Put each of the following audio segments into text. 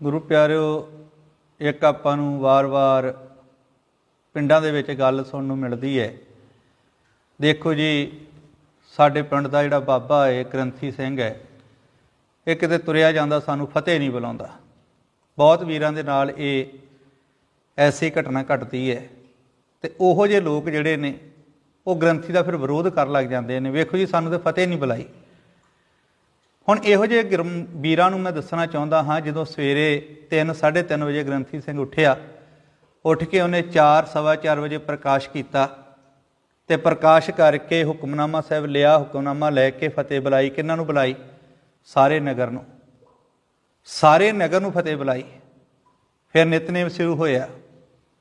ਗੁਰੂ ਪਿਆਰਿਓ, ਇੱਕ ਆਪਾਂ ਨੂੰ ਵਾਰ-ਵਾਰ ਪਿੰਡਾਂ ਦੇ ਵਿੱਚ ਗੱਲ ਸੁਣਨ ਨੂੰ ਮਿਲਦੀ ਹੈ। ਦੇਖੋ ਜੀ, ਸਾਡੇ ਪਿੰਡ ਦਾ ਜਿਹੜਾ ਬਾਬਾ ਹੈ ਗ੍ਰੰਥੀ ਸਿੰਘ ਹੈ, ਇਹ ਕਿਤੇ ਤੁਰਿਆ ਜਾਂਦਾ ਸਾਨੂੰ ਫਤਿਹ ਨਹੀਂ ਬੁਲਾਉਂਦਾ। ਬਹੁਤ ਵੀਰਾਂ ਦੇ ਨਾਲ ਇਹ ਐਸੀ ਘਟਨਾ ਘਟਦੀ ਹੈ ਤੇ ਉਹੋ ਜਿਹੇ ਲੋਕ ਜਿਹੜੇ ਨੇ, ਉਹ ਗ੍ਰੰਥੀ ਦਾ ਫਿਰ ਵਿਰੋਧ ਕਰਨ ਲੱਗ ਜਾਂਦੇ ਨੇ। ਵੇਖੋ ਜੀ, ਸਾਨੂੰ ਤੇ ਫਤਿਹ ਨਹੀਂ ਬੁਲਾਈ। ਹੁਣ ਇਹੋ ਜਿਹੇ ਗ੍ਰਮ- ਵੀਰਾਂ ਨੂੰ ਮੈਂ ਦੱਸਣਾ ਚਾਹੁੰਦਾ ਹਾਂ, ਜਦੋਂ ਸਵੇਰੇ 3 3:30 ਵਜੇ ਗ੍ਰੰਥੀ ਸਿੰਘ ਉੱਠਿਆ, ਉੱਠ ਕੇ ਉਹਨੇ 4 ਸਵਾ 4 ਵਜੇ ਪ੍ਰਕਾਸ਼ ਕੀਤਾ ਤੇ ਪ੍ਰਕਾਸ਼ ਕਰਕੇ ਹੁਕਮਨਾਮਾ ਸਾਹਿਬ ਲਿਆ, ਹੁਕਮਨਾਮਾ ਲੈ ਕੇ ਫਤਿਹ ਬੁਲਾਈ। ਕਿਹਨਾਂ ਨੂੰ ਬੁਲਾਈ? ਸਾਰੇ ਨਗਰ ਨੂੰ। ਸਾਰੇ ਨਗਰ ਨੂੰ ਫਤਿਹ ਬੁਲਾਈ। ਫਿਰ ਨਿਤਨੇਮ ਸ਼ੁਰੂ ਹੋਇਆ।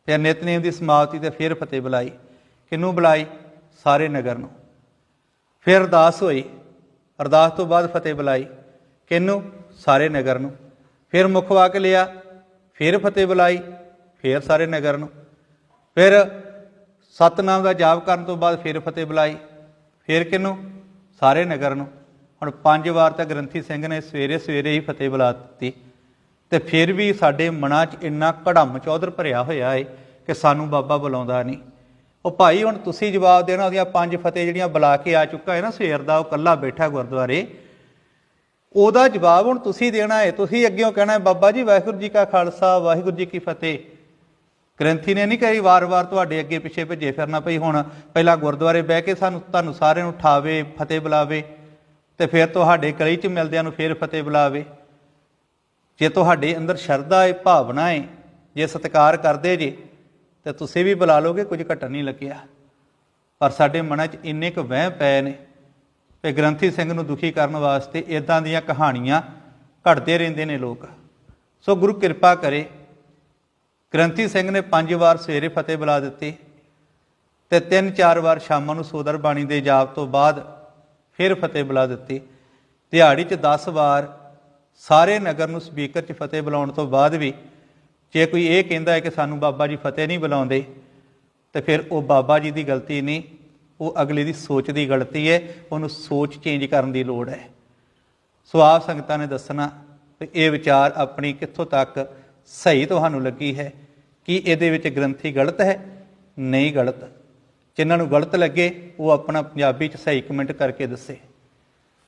ਫਿਰ ਨਿਤਨੇਮ ਦੀ ਸਮਾਪਤੀ ਤੇ ਫਿਰ ਫਤਿਹ ਬੁਲਾਈ। ਕਿਹਨੂੰ ਬੁਲਾਈ? ਸਾਰੇ ਨਗਰ ਨੂੰ। ਫਿਰ ਅਰਦਾਸ ਹੋਈ। ਅਰਦਾਸ ਤੋਂ ਬਾਅਦ ਫਤਿਹ ਬੁਲਾਈ। ਕਿਹਨੂੰ ਸਾਰੇ ਨਗਰ ਨੂੰ। ਫਿਰ ਮੁੱਖ ਵਾਕ ਲਿਆ। ਫਿਰ ਫਤਿਹ ਬੁਲਾਈ। ਫਿਰ ਸਾਰੇ ਨਗਰ ਨੂੰ। ਫਿਰ ਸਤਨਾਮ ਦਾ ਜਾਪ ਕਰਨ ਤੋਂ ਬਾਅਦ ਫਿਰ ਫਤਿਹ ਬੁਲਾਈ। ਫਿਰ ਕਿਹਨੂੰ ਸਾਰੇ ਨਗਰ ਨੂੰ। ਹੁਣ ਪੰਜ ਵਾਰ ਤਾਂ ਗ੍ਰੰਥੀ ਸਿੰਘ ਨੇ ਸਵੇਰੇ ਸਵੇਰੇ ਹੀ ਫਤਿਹ ਬੁਲਾ ਦਿੱਤੀ। ਤੇ ਫਿਰ ਵੀ ਸਾਡੇ ਮਨਾਂ 'ਚ ਇੰਨਾ ਕੜਮ ਚੌਧਰ ਭਰਿਆ ਹੋਇਆ ਏ ਕਿ ਸਾਨੂੰ ਬਾਬਾ ਬੁਲਾਉਂਦਾ ਨਹੀਂ। ਉਹ ਭਾਈ ਹੁਣ ਤੁਸੀਂ ਜਵਾਬ ਦੇਣਾ ਉਹਦੀਆਂ ਪੰਜ ਫਤਿਹ ਜਿਹੜੀਆਂ ਬੁਲਾ ਕੇ ਆ ਚੁੱਕਾ ਹੈ ਨਾ ਸਵੇਰ ਦਾ ਉਹ ਕੱਲਾ ਬੈਠਾ ਗੁਰਦੁਆਰੇ। ਉਹਦਾ ਜਵਾਬ ਹੁਣ ਤੁਸੀਂ ਦੇਣਾ ਹੈ ਤੁਸੀਂ ਅੱਗੇੋਂ ਕਹਿਣਾ ਹੈ, ਬਾਬਾ ਜੀ ਵਾਹਿਗੁਰੂ ਜੀ ਕਾ ਖਾਲਸਾ ਵਾਹਿਗੁਰੂ ਜੀ ਕੀ ਫਤਿਹ। ਗ੍ਰੰਥੀ ਨੇ ਨਹੀਂ ਕਹੀ ਵਾਰ-ਵਾਰ ਤੁਹਾਡੇ ਅੱਗੇ ਪਿੱਛੇ ਭੱਜੇ ਫਿਰਨਾ ਪਈ ਹੁਣ ਪਹਿਲਾਂ ਗੁਰਦੁਆਰੇ ਬਹਿ ਕੇ ਸਾਨੂੰ ਤੁਹਾਨੂੰ ਸਾਰਿਆਂ ਨੂੰ ਉਠਾਵੇ ਫਤਿਹ ਬੁਲਾਵੇ ਤੇ ਫਿਰ ਤੁਹਾਡੇ ਕਲੀ 'ਚ ਮਿਲਦਿਆਂ ਨੂੰ ਫਿਰ ਫਤਿਹ ਬੁਲਾਵੇ। ਜੇ ਤੁਹਾਡੇ ਅੰਦਰ ਸ਼ਰਧਾ ਹੈ ਭਾਵਨਾ ਹੈ ਜੇ ਸਤਿਕਾਰ ਕਰਦੇ ਜੇ ਤੇ ਤੁਸੀਂ ਵੀ ਬੁਲਾ ਲੋਗੇ, ਕੁਝ ਘਟਣ ਨਹੀਂ ਲੱਗਿਆ। ਪਰ ਸਾਡੇ ਮਨਾਂ 'ਚ ਇੰਨੇ ਕੁ ਵਹਿਮ ਪਏ ਨੇ ਕਿ ਗ੍ਰੰਥੀ ਸਿੰਘ ਨੂੰ ਦੁਖੀ ਕਰਨ ਵਾਸਤੇ ਇਦਾਂ ਦੀਆਂ ਕਹਾਣੀਆਂ ਘੜਦੇ ਰਹਿੰਦੇ ਨੇ ਲੋਕ। ਸੋ ਗੁਰੂ ਕਿਰਪਾ ਕਰੇ, ਗ੍ਰੰਥੀ ਸਿੰਘ ਨੇ ਪੰਜ ਵਾਰ ਸਵੇਰੇ ਫਤਿਹ ਬੁਲਾ ਦਿੱਤੀ ਤੇ ਤਿੰਨ ਚਾਰ ਵਾਰ ਸ਼ਾਮਾਂ ਨੂੰ ਸੋਦਰ ਬਾਣੀ ਦੇ ਜਾਪ ਤੋਂ ਬਾਅਦ ਫਿਰ ਫਤਿਹ ਬੁਲਾ ਦਿੱਤੀ। ਦਿਹਾੜੀ 'ਚ 10 ਵਾਰ ਸਾਰੇ ਨਗਰ ਨੂੰ ਸਪੀਕਰ 'ਚ ਫਤਿਹ ਬੁਲਾਉਣ ਤੋਂ ਬਾਅਦ ਵੀ ਜੇ ਕੋਈ ਇਹ ਕਹਿੰਦਾ ਹੈ ਕਿ ਸਾਨੂੰ ਬਾਬਾ ਜੀ ਫਤਿਹ ਨਹੀਂ ਬੁਲਾਉਂਦੇ, ਤੇ ਫਿਰ ਉਹ ਬਾਬਾ ਜੀ ਦੀ ਗਲਤੀ ਨਹੀਂ, ਉਹ ਅਗਲੇ ਦੀ ਸੋਚ ਦੀ ਗਲਤੀ ਹੈ, ਉਹਨੂੰ ਸੋਚ ਚੇਂਜ ਕਰਨ ਦੀ ਲੋੜ ਹੈ। ਸੋ ਆਪ ਸੰਗਤਾਂ ਨੇ ਦੱਸਣਾ ਕਿ ਇਹ ਵਿਚਾਰ ਆਪਣੀ ਕਿੱਥੋਂ ਤੱਕ ਸਹੀ ਤੁਹਾਨੂੰ ਲੱਗੀ ਹੈ, ਕਿ ਇਹਦੇ ਵਿੱਚ ਗ੍ਰੰਥੀ ਗਲਤ ਹੈ? ਨਹੀਂ ਗਲਤ। ਜਿਨ੍ਹਾਂ ਨੂੰ ਗਲਤ ਲੱਗੇ, ਉਹ ਆਪਣਾ ਪੰਜਾਬੀ ਚ ਸਹੀ ਕਮੈਂਟ ਕਰਕੇ ਦੱਸੇ।